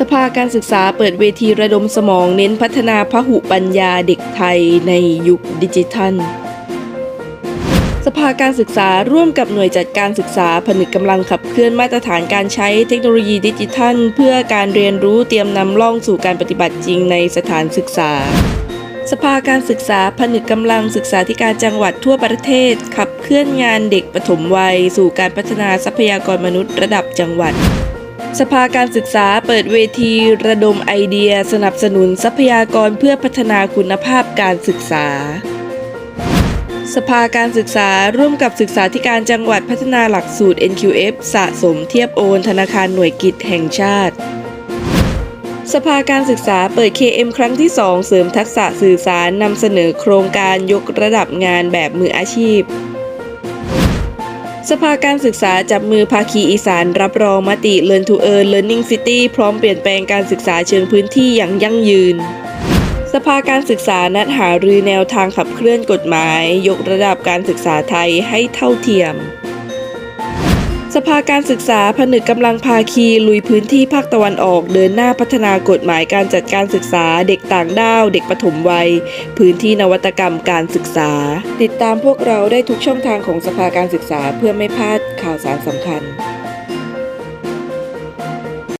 สภาการศึกษาเปิดเวทีระดมสมองเน้นพัฒนาพหุปัญญาเด็กไทยในยุคดิจิทัล สภาการศึกษาร่วมกับหน่วยจัดการศึกษาผนึกกำลังขับเคลื่อนมาตรฐานการใช้เทคโนโลยีดิจิทัล เพื่อการเรียนรู้เตรียมนำล่องสู่การปฏิบัติจริงในสถานศึกษา สภาการศึกษาผนึกกำลังศึกษาธิการจังหวัดทั่วประเทศ ขับเคลื่อนงานเด็กปฐมวัย สู่การพัฒนาทรัพยากรมนุษย์ระดับจังหวัด สภาการศึกษาเปิดเวที ระดมไอเดีย สนับสนุนทรัพยากรเพื่อพัฒนาคุณภาพการศึกษา สภาการศึกษาร่วมกับศึกษาธิการจังหวัดพัฒนาหลักสูตร NQF สะสมเทียบโอน ธนาคารหน่วยกิจแห่งชาติ สภาการศึกษาเปิด KM ครั้งที่ 2 เสริมทักษะสื่อสารนำเสนอโครงการยกระดับงานแบบมืออาชีพ สภาการศึกษาจับมือภาคีอีสานรับรองมติ Learn to Earn Learning City พร้อมเปลี่ยนแปลงการศึกษาเชิงพื้นที่อย่างยั่งยืน สภาการศึกษานัดหารือแนวทางขับเคลื่อนกฎหมาย ยกระดับการศึกษาไทยให้เท่าเทียม สภาการศึกษาผนึกกำลังภาคีลุยพื้นที่ภาคตะวันออกเดินหน้าพัฒนากฎหมายการจัดการศึกษา เด็กต่างด้าว เด็กปฐมวัย พื้นที่นวัตกรรมการศึกษา ติดตามพวกเราได้ทุกช่องทางของสภาการศึกษาเพื่อไม่พลาดข่าวสารสำคัญ